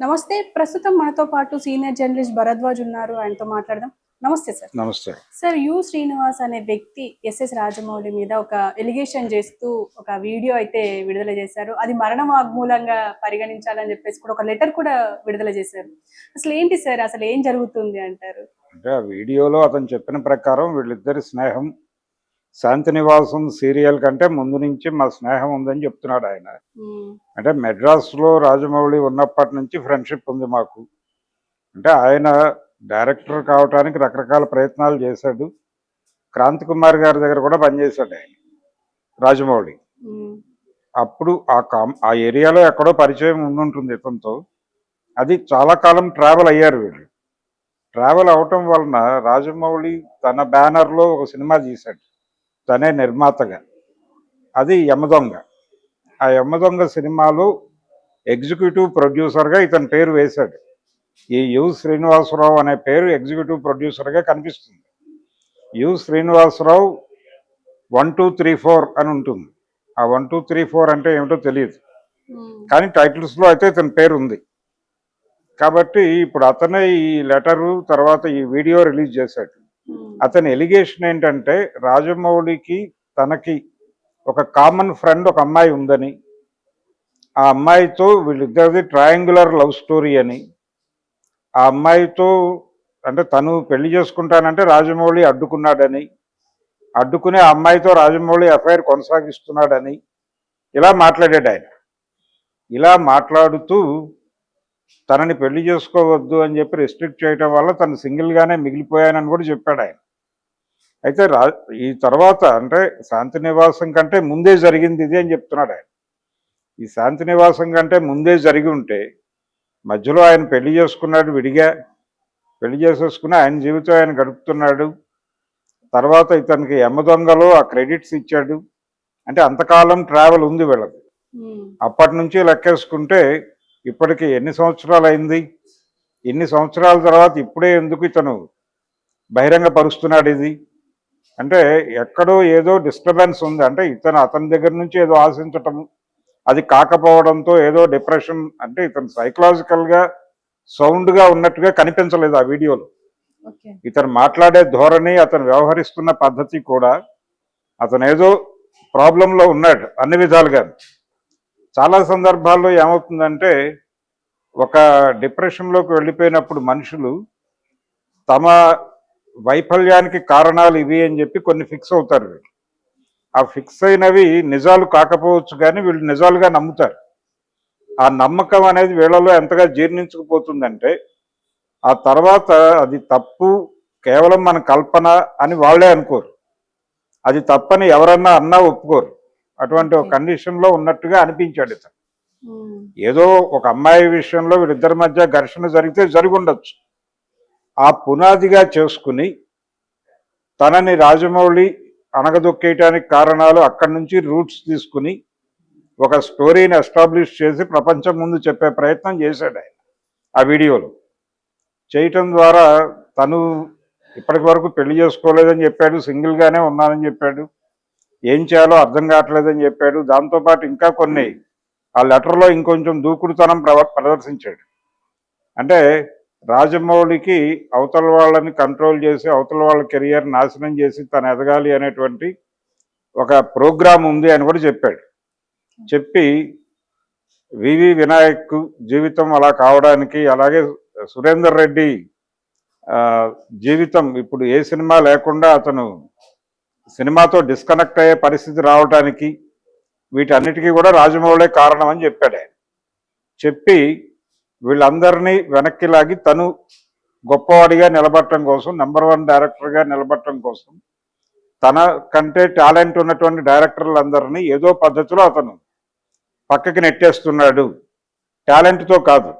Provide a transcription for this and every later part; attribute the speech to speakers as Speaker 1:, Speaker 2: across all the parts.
Speaker 1: నమస్తే ప్రస్తుతం మనతో పాటు సీనియర్ జర్నలిస్ట్ భరద్వాజ్ ఉన్నారు. ఆయనతో మాట్లాడదాం. నమస్తే సార్.
Speaker 2: నమస్తే.
Speaker 1: సార్ యు శ్రీనివాస్ అనే వ్యక్తి ఎస్ఎస్ రాజమౌళి మీద ఒక ఎలిగేషన్ చేస్తూ ఒక వీడియో అయితే విడుదల చేశారు. అది మరణ వాగ్మూలంగా పరిగణించాలని చెప్పేసి కూడా ఒక లెటర్ కూడా విడుదల చేశారు. అసలు ఏంటి సార్? అసలు ఏం జరుగుతుంది అంటారు?
Speaker 2: అంటే ఆ వీడియోలో అతను చెప్పిన ప్రకారం వీళ్ళిద్దరి స్నేహం శాంతి నివాసం సీరియల్ కంటే ముందు నుంచి మా స్నేహం ఉందని చెప్తున్నాడు ఆయన. అంటే మెడ్రాస్లో రాజమౌళి ఉన్నప్పటి నుంచి ఫ్రెండ్షిప్ ఉంది మాకు. అంటే ఆయన డైరెక్టర్ కావడానికి రకరకాల ప్రయత్నాలు చేశాడు. క్రాంతి కుమార్ గారి దగ్గర కూడా పనిచేశాడు ఆయన రాజమౌళి. అప్పుడు ఆ కామ్ ఆ ఏరియాలో ఎక్కడో పరిచయం ఉండుంటుంది ఇతనితో. అది చాలా కాలం ట్రావెల్ అయ్యారు వీళ్ళు. ట్రావెల్ అవటం వలన రాజమౌళి తన బ్యానర్లో ఒక సినిమా తీశాడు. తనే నిర్మాతగా. అది యమదొంగ ఆ యమదొంగ సినిమాలో ఎగ్జిక్యూటివ్ ప్రొడ్యూసర్గా ఇతని పేరు వేశాడు. ఈ యు శ్రీనివాసరావు అనే పేరు ఎగ్జిక్యూటివ్ ప్రొడ్యూసర్గా కనిపిస్తుంది. U Srinivasarao one two three four అని ఉంటుంది. ఆ వన్ టూ త్రీ ఫోర్ అంటే ఏమిటో తెలియదు. కానీ టైటిల్స్లో అయితే ఇతని పేరు ఉంది. కాబట్టి ఇప్పుడు అతనే ఈ లెటరు తర్వాత ఈ వీడియో రిలీజ్ చేశాడు. అతని ఎలిగేషన్ ఏంటంటే రాజమౌళికి తనకి ఒక కామన్ ఫ్రెండ్ ఒక అమ్మాయి ఉందని. ఆ అమ్మాయితో వీళ్ళిద్దరిది ట్రయాంగులర్ లవ్ స్టోరీ అని. ఆ అమ్మాయితో అంటే తను పెళ్ళి చేసుకుంటానంటే రాజమౌళి అడ్డుకున్నాడని. అడ్డుకునే ఆ అమ్మాయితో రాజమౌళి ఎఫ్ఐఆర్ కొనసాగిస్తున్నాడని ఇలా మాట్లాడాడు ఆయన. ఇలా మాట్లాడుతూ తనని పెళ్ళి చేసుకోవద్దు అని చెప్పి రెస్ట్రిక్ట్ చేయడం వల్ల తను సింగిల్గానే మిగిలిపోయానని కూడా చెప్పాడు ఆయన. అయితే రా ఈ తర్వాత అంటే శాంతి నివాసం కంటే ముందే జరిగింది ఇది అని చెప్తున్నాడు ఆయన. ఈ శాంతి నివాసం కంటే ముందే జరిగి ఉంటే మధ్యలో ఆయన పెళ్ళి చేసుకున్నాడు విడిగా. పెళ్ళి చేసేసుకుని ఆయన జీవితం ఆయన గడుపుతున్నాడు. తర్వాత ఇతనికి ఎమ్మదొంగలో ఆ క్రెడిట్స్ ఇచ్చాడు. అంటే అంతకాలం ట్రావెల్ ఉంది వీళ్ళకి.
Speaker 1: ఉమ్,
Speaker 2: అప్పటి నుంచి లెక్కేసుకుంటే ఇప్పటికి ఎన్ని సంవత్సరాలు అయింది? ఇన్ని సంవత్సరాల తర్వాత ఇప్పుడే ఎందుకు ఇతను బహిరంగ పరుస్తున్నాడు ఇది? అంటే ఎక్కడో ఏదో డిస్టర్బెన్స్ ఉంది. అంటే ఇతను అతని దగ్గర నుంచి ఏదో ఆశించటం అది కాకపోవడంతో ఏదో డిప్రెషన్ అంటే ఇతను సైకలాజికల్గా సౌండ్గా ఉన్నట్టుగా కనిపించలేదు ఆ వీడియోలో. ఇతను మాట్లాడే ధోరణి అతను వ్యవహరిస్తున్న పద్ధతి కూడా అతను ఏదో ప్రాబ్లంలో ఉన్నాడు అన్ని విధాలుగా. చాలా సందర్భాల్లో ఏమవుతుందంటే ఒక డిప్రెషన్లోకి వెళ్ళిపోయినప్పుడు మనుషులు తమ వైఫల్యానికి కారణాలు ఇవి అని చెప్పి కొన్ని ఫిక్స్ అవుతారు వీళ్ళు. ఆ ఫిక్స్ అయినవి నిజాలు కాకపోవచ్చు కానీ వీళ్ళు నిజాలుగా నమ్ముతారు. ఆ నమ్మకం అనేది వీళ్ళలో ఎంతగా జీర్ణించుకుపోతుందంటే ఆ తర్వాత అది తప్పు కేవలం మన కల్పన అని వాళ్ళే అనుకోరు. అది తప్పని ఎవరన్నా అన్నా ఒప్పుకోరు. అటువంటి ఒక కండిషన్లో ఉన్నట్టుగా అనిపించాడు ఇతను.
Speaker 1: ఉమ్,
Speaker 2: ఏదో ఒక అమ్మాయి విషయంలో వీళ్ళిద్దరి మధ్య ఘర్షణ జరిగితే జరిగి ఉండొచ్చు. ఆ పునాదిగా చేసుకుని తనని రాజమౌళి అణగదొక్కేయటానికి కారణాలు అక్కడి నుంచి రూట్స్ తీసుకుని ఒక స్టోరీని ఎస్టాబ్లిష్ చేసి ప్రపంచం ముందు చెప్పే ప్రయత్నం చేశాడు ఆయన ఆ వీడియోలో. చేయటం ద్వారా తను ఇప్పటి వరకు పెళ్ళి చేసుకోలేదని చెప్పాడు సింగిల్గానే ఉన్నానని చెప్పాడు ఏం చేయాలో అర్థం కావట్లేదని చెప్పాడు దాంతోపాటు ఇంకా కొన్ని ఆ లెటర్లో ఇంకొంచెం దూకుడుతనం ప్రదర్శించాడు. అంటే రాజమౌళికి అవతల వాళ్ళని కంట్రోల్ చేసి అవతల వాళ్ళ కెరియర్ నాశనం చేసి తను ఎదగాలి అనేటువంటి ఒక ప్రోగ్రాం ఉంది అని కూడా చెప్పాడు. చెప్పి వివి వినాయక్ జీవితం అలా కావడానికి అలాగే సురేందర్ రెడ్డి జీవితం ఇప్పుడు ఏ సినిమా లేకుండా అతను సినిమాతో డిస్కనెక్ట్ అయ్యే పరిస్థితి రావడానికి వీటన్నిటికీ కూడా రాజమౌళే కారణం అని చెప్పాడు ఆయన. చెప్పి వీళ్ళందరినీ వెనక్కి లాగి తను గొప్పవాడిగా నిలబడటం కోసం నెంబర్ వన్ డైరెక్టర్గా నిలబడటం కోసం తన కంటే టాలెంట్ ఉన్నటువంటి డైరెక్టర్లందరినీ ఏదో పద్ధతిలో అతను పక్కకి నెట్టేస్తున్నాడు. టాలెంట్తో కాదు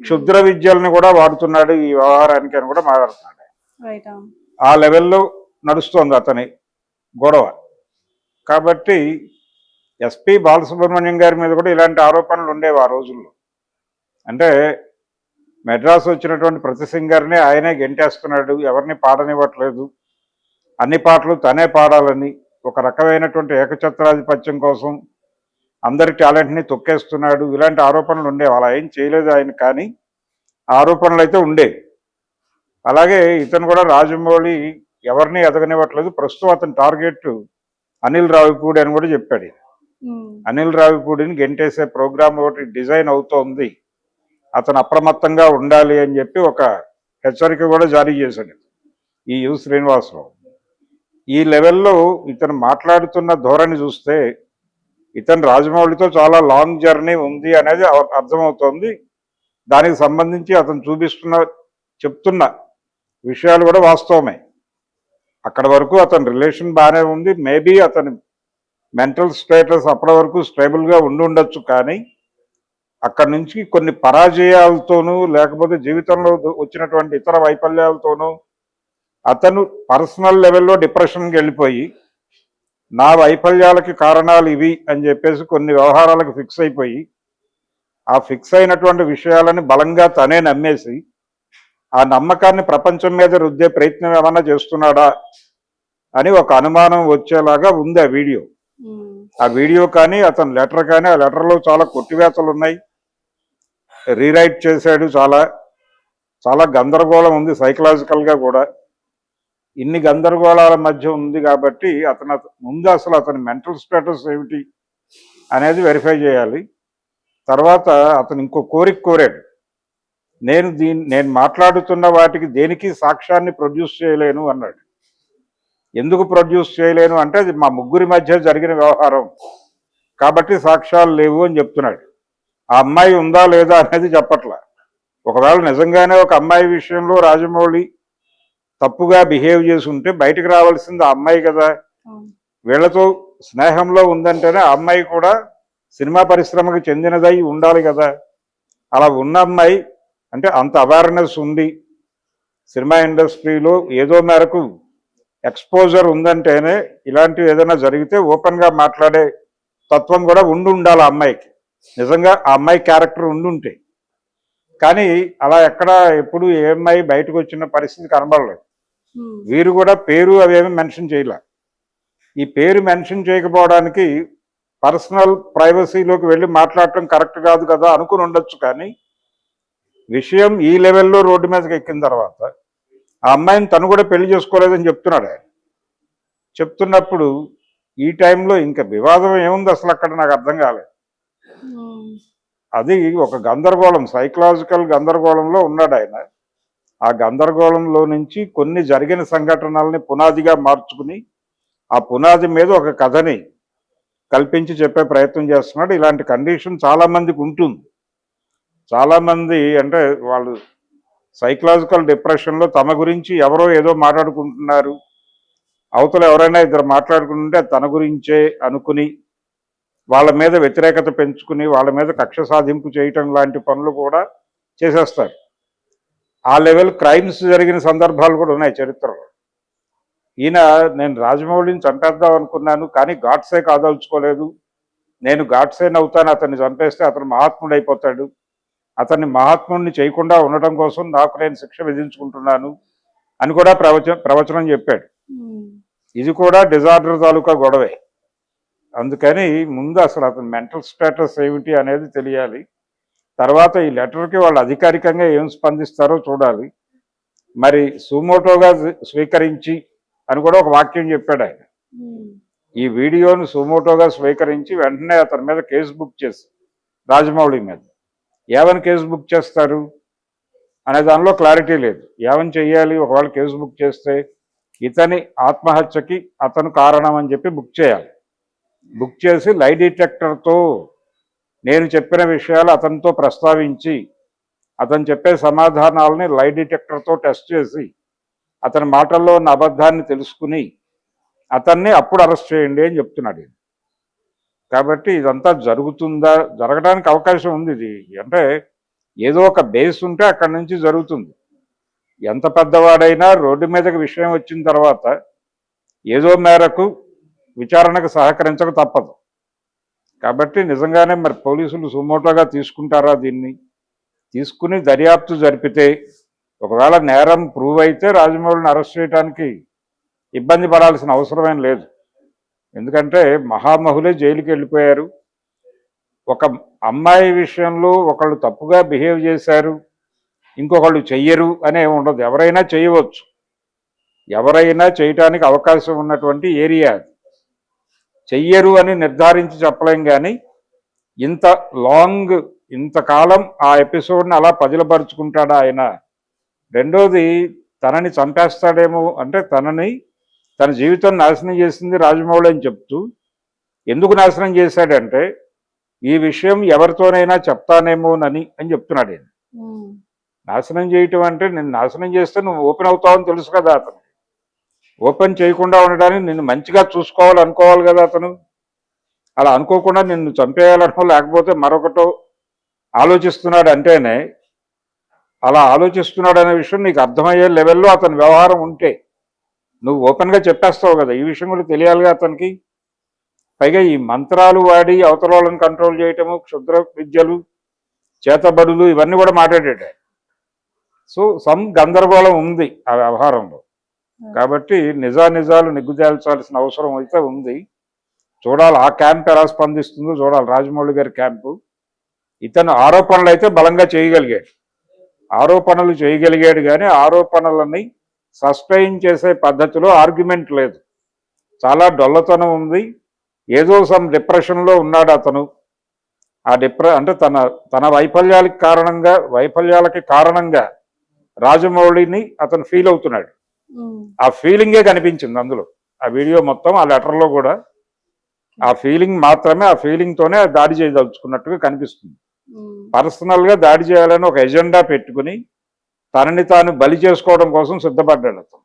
Speaker 2: క్షుద్ర విద్యలను కూడా వాడుతున్నాడు ఈ వ్యవహారానికి అని కూడా మాట్లాడుతున్నాడు.
Speaker 1: ఆ
Speaker 2: లెవెల్లో నడుస్తోంది అతని గొడవ. కాబట్టి ఎస్పి బాలసుబ్రహ్మణ్యం గారి మీద కూడా ఇలాంటి ఆరోపణలు ఉండేవి ఆ రోజుల్లో. అంటే మెడ్రాస్ వచ్చినటువంటి ప్రతి సింగర్ని ఆయనే గెంటేస్తున్నాడు ఎవరిని పాడనివ్వట్లేదు. అన్ని పాటలు తనే పాడాలని ఒక రకమైనటువంటి ఏకఛత్రాధిపత్యం కోసం అందరి టాలెంట్ని తొక్కేస్తున్నాడు. ఇలాంటి ఆరోపణలు ఉండేవి అలా ఏం చేయలేదు ఆయన కానీ ఆరోపణలు అయితే ఉండేవి అలాగే ఇతను కూడా రాజమౌళి ఎవరిని ఎదగనివ్వట్లేదు. ప్రస్తుతం అతని టార్గెట్ అనిల్ రావిపూడి అని కూడా చెప్పాడు. అనిల్ రావిపూడిని గెంటేసే ప్రోగ్రామ్ ఒకటి డిజైన్ అవుతోంది. అతను అప్రమత్తంగా ఉండాలి అని చెప్పి ఒక హెచ్చరిక కూడా జారీ చేశాడు ఈ యు శ్రీనివాసరావు. ఈ లెవెల్లో ఇతను మాట్లాడుతున్న ధోరణి చూస్తే ఇతను రాజమౌళితో చాలా లాంగ్ జర్నీ ఉంది అనేది అర్థమవుతోంది. దానికి సంబంధించి అతను చూపిస్తున్న చెప్తున్న విషయాలు కూడా వాస్తవమే. అక్కడ వరకు అతని రిలేషన్ బాగానే ఉంది. మేబీ అతని మెంటల్ స్టేటస్ అప్పటి వరకు స్టేబుల్గా ఉండి ఉండొచ్చు కానీ అక్కడి నుంచి కొన్ని పరాజయాలతోనూ లేకపోతే జీవితంలో వచ్చినటువంటి ఇతర వైఫల్యాలతోనూ అతను పర్సనల్ లెవెల్లో డిప్రెషన్కి వెళ్ళిపోయి నా వైఫల్యాలకి కారణాలు ఇవి అని చెప్పేసి కొన్ని వ్యవహారాలకు ఫిక్స్ అయిపోయి ఆ ఫిక్స్ అయినటువంటి విషయాలని బలంగా తనే నమ్మేసి ఆ నమ్మకాన్ని ప్రపంచం మీద రుద్దే ప్రయత్నం ఏమన్నా చేస్తున్నాడా అని ఒక అనుమానం వచ్చేలాగా ఉంది ఆ వీడియో. ఆ వీడియో కానీ అతని లెటర్ కానీ ఆ లెటర్లో చాలా కొట్టివేతలు ఉన్నాయి రీరైట్ చేశాడు చాలా చాలా గందరగోళం ఉంది సైకలాజికల్గా కూడా. ఇన్ని గందరగోళాల మధ్య ఉంది కాబట్టి అతను ముందు అసలు అతని మెంటల్ స్టేటస్ ఏమిటి అనేది వెరిఫై చేయాలి. తర్వాత అతను ఇంకో కోరిక కోరాడు. నేను దీని నేను మాట్లాడుతున్న వాటికి దేనికి సాక్ష్యాన్ని ప్రొడ్యూస్ చేయలేను అన్నాడు. ఎందుకు ప్రొడ్యూస్ చేయలేను అంటే అది మా ముగ్గురి మధ్య జరిగిన వ్యవహారం. కాబట్టి సాక్ష్యాలు లేవు అని చెప్తున్నాడు. ఆ అమ్మాయి ఉందా లేదా అనేది చెప్పట్లా. ఒకవేళ నిజంగానే ఒక అమ్మాయి విషయంలో రాజమౌళి తప్పుగా బిహేవ్ చేసి ఉంటే బయటకు రావాల్సింది ఆ అమ్మాయి కదా. వీళ్ళతో స్నేహంలో ఉందంటేనే ఆ అమ్మాయి కూడా సినిమా పరిశ్రమకు చెందినదై ఉండాలి కదా. అలా ఉన్న అమ్మాయి అంటే అంత అవేర్నెస్ ఉంది. సినిమా ఇండస్ట్రీలో ఏదో మేరకు ఎక్స్పోజర్ ఉందంటేనే ఇలాంటివి ఏదైనా జరిగితే ఓపెన్గా మాట్లాడే తత్వం కూడా ఉండి ఉండాలి ఆ అమ్మాయికి. నిజంగా ఆ అమ్మాయి క్యారెక్టర్ ఉండుంటే. కానీ అలా ఎక్కడ ఎప్పుడు ఏ అమ్మాయి బయటకు వచ్చిన పరిస్థితి కనబడలేదు. వీరు కూడా పేరు అవేమి మెన్షన్ చేయలే. ఈ పేరు మెన్షన్ చేయకపోవడానికి పర్సనల్ ప్రైవసీలోకి వెళ్ళి మాట్లాడటం కరెక్ట్ కాదు కదా అనుకుని ఉండొచ్చు కానీ విషయం ఈ లెవెల్లో రోడ్డు మీదకి ఎక్కిన తర్వాత ఆ అమ్మాయిని తను కూడా పెళ్ళి చేసుకోలేదని చెప్తున్నాడు ఆయన. చెప్తున్నప్పుడు ఈ టైంలో ఇంకా వివాదం ఏముంది అసలు అక్కడ నాకు అర్థం కాలేదు. అది ఒక గందరగోళం సైకలాజికల్ గందరగోళంలో ఉన్నాడు ఆయన. ఆ గందరగోళంలో నుంచి కొన్ని జరిగిన సంఘటనల్ని పునాదిగా మార్చుకుని ఆ పునాది మీద ఒక కథని కల్పించి చెప్పే ప్రయత్నం చేస్తున్నాడు. ఇలాంటి కండిషన్ చాలామందికి ఉంటుంది. చాలామంది అంటే వాళ్ళు సైకలాజికల్ డిప్రెషన్లో తమ గురించి ఎవరో ఏదో మాట్లాడుకుంటున్నారు. అవతల ఎవరైనా ఇద్దరు మాట్లాడుకుంటుంటే తన గురించే అనుకుని వాళ్ళ మీద వ్యతిరేకత పెంచుకుని వాళ్ళ మీద కక్ష సాధింపు చేయటం లాంటి పనులు కూడా చేసేస్తారు. ఆ లెవెల్ క్రైమ్స్ జరిగిన సందర్భాలు కూడా ఉన్నాయి చరిత్రలో. ఈయన నేను రాజమౌళిని చంపేద్దాం అనుకున్నాను కానీ గాడ్సే కాదలుచుకోలేదు. నేను గాడ్సేన్ అవుతాను అతన్ని చంపేస్తే అతను మహాత్ముడు అయిపోతాడు అతన్ని మహాత్ముడిని చేయకుండా ఉండటం కోసం నాకు నేను శిక్ష విధించుకుంటున్నాను అని కూడా ప్రవచ ప్రవచనం చెప్పాడు. ఇది కూడా డిజార్డర్ తాలూకా గొడవే. అందుకని ముందు అసలు అతని మెంటల్ స్టేటస్ ఏమిటి అనేది తెలియాలి. తర్వాత ఈ లెటర్కి వాళ్ళు అధికారికంగా ఏం స్పందిస్తారో చూడాలి. మరి సుమోటోగా స్వీకరించి అని కూడా ఒక వాక్యం చెప్పాడు ఆయన. ఈ వీడియోను సుమోటోగా స్వీకరించి వెంటనే అతని మీద కేసు బుక్ చేసి రాజమౌళి మీద. ఏమని కేసు బుక్ చేస్తారు? అనే దానిలో క్లారిటీ లేదు. ఏమని చెయ్యాలి? ఒకవేళ కేసు బుక్ చేస్తే ఇతని ఆత్మహత్యకి అతను కారణం అని చెప్పి బుక్ చేయాలి. బుక్ చేసి లై డిటెక్టర్తో నేను చెప్పిన విషయాలు అతనితో ప్రస్తావించి అతను చెప్పే సమాధానాలని లై డిటెక్టర్తో టెస్ట్ చేసి అతని మాటల్లో ఉన్న అబద్ధాన్ని తెలుసుకుని అతన్ని అప్పుడు అరెస్ట్ చేయండి అని చెప్తున్నాడు కాబట్టి ఇదంతా జరుగుతుందా జరగడానికి అవకాశం ఉంది ఇది. అంటే ఏదో ఒక బేస్ ఉంటే అక్కడి నుంచి జరుగుతుంది. ఎంత పెద్దవాడైనా రోడ్డు మీదకి విషయం వచ్చిన తర్వాత ఏదో మేరకు విచారణకు సహకరించక తప్పదు. కాబట్టి నిజంగానే మరి పోలీసులు సుమోటోగా తీసుకుంటారా దీన్ని? తీసుకుని దర్యాప్తు జరిపితే ఒకవేళ నేరం ప్రూవ్ అయితే రాజమౌళిని అరెస్ట్ చేయడానికి ఇబ్బంది పడాల్సిన అవసరమేం లేదు. ఎందుకంటే మహామహులే జైలుకి వెళ్ళిపోయారు. ఒక అమ్మాయి విషయంలో ఒకళ్ళు తప్పుగా బిహేవ్ చేశారు ఇంకొకళ్ళు చెయ్యరు అనే ఉండదు. ఎవరైనా చేయవచ్చు. ఎవరైనా చేయటానికి అవకాశం ఉన్నటువంటి ఏరియా అది. చెయ్యరు అని నిర్ధారించి చెప్పలేం కానీ ఇంత లాంగ్ ఇంతకాలం ఆ ఎపిసోడ్ని అలా పదిలపరుచుకుంటాడా ఆయన? రెండోది తనని చంపేస్తాడేమో అంటే తనని తన జీవితం నాశనం చేసింది రాజమౌళి అని చెప్తూ ఎందుకు నాశనం చేశాడంటే ఈ విషయం ఎవరితోనైనా చెప్తానేమోనని అని చెప్తున్నాడు ఆయన. నాశనం చేయటం అంటే నేను నాశనం చేస్తే నువ్వు ఓపెన్ అవుతావని తెలుసు కదా అతను. ఓపెన్ చేయకుండా ఉండడానికి నిన్ను మంచిగా చూసుకోవాలి అనుకోవాలి కదా అతను. అలా అనుకోకుండా నిన్ను చంపేయాలనో లేకపోతే మరొకటో ఆలోచిస్తున్నాడు అంటేనే అలా ఆలోచిస్తున్నాడు అనే విషయం నీకు అర్థమయ్యే లెవెల్లో అతని వ్యవహారం ఉంటే నువ్వు ఓపెన్గా చెప్పేస్తావు కదా ఈ విషయం కూడా తెలియాలిగా అతనికి. పైగా ఈ మంత్రాలు వాడి అవతలాలను కంట్రోల్ చేయటము క్షుద్ర విద్యలు చేతబడులు ఇవన్నీ కూడా మాట్లాడేట సో సమ్ గందరగోళం ఉంది ఆ వ్యవహారంలో. Hmm. కాబట్టి నిజానిజాలు నిగ్గుజాల్చాల్సిన అవసరం అయితే ఉంది. చూడాలి ఆ క్యాంప్ ఎలా స్పందిస్తుందో చూడాలి. రాజమౌళి గారి క్యాంపు. ఇతను ఆరోపణలు అయితే బలంగా చేయగలిగాడు. ఆరోపణలు చేయగలిగాడు కానీ ఆరోపణలని సస్టైన్ చేసే పద్ధతిలో ఆర్గ్యుమెంట్ లేదు. చాలా డొల్లతనం ఉంది. ఏదో సమ్ డిప్రెషన్లో ఉన్నాడు అతను. ఆ డిప్రె అంటే తన తన వైఫల్యాలకి కారణంగా వైఫల్యాలకి కారణంగా రాజమౌళిని అతను ఫీల్ అవుతున్నాడు. ఆ ఫీలింగే కనిపించింది అందులో. ఆ వీడియో మొత్తం ఆ లెటర్లో కూడా ఆ ఫీలింగ్ మాత్రమే ఆ ఫీలింగ్ తోనే దాడి చేయదలుచుకున్నట్టుగా కనిపిస్తుంది.
Speaker 1: ఉమ్,
Speaker 2: పర్సనల్గా దాడి చేయాలని ఒక ఎజెండా పెట్టుకుని తనని తాను బలి చేసుకోవడం కోసం సిద్ధపడ్డాడు అతను.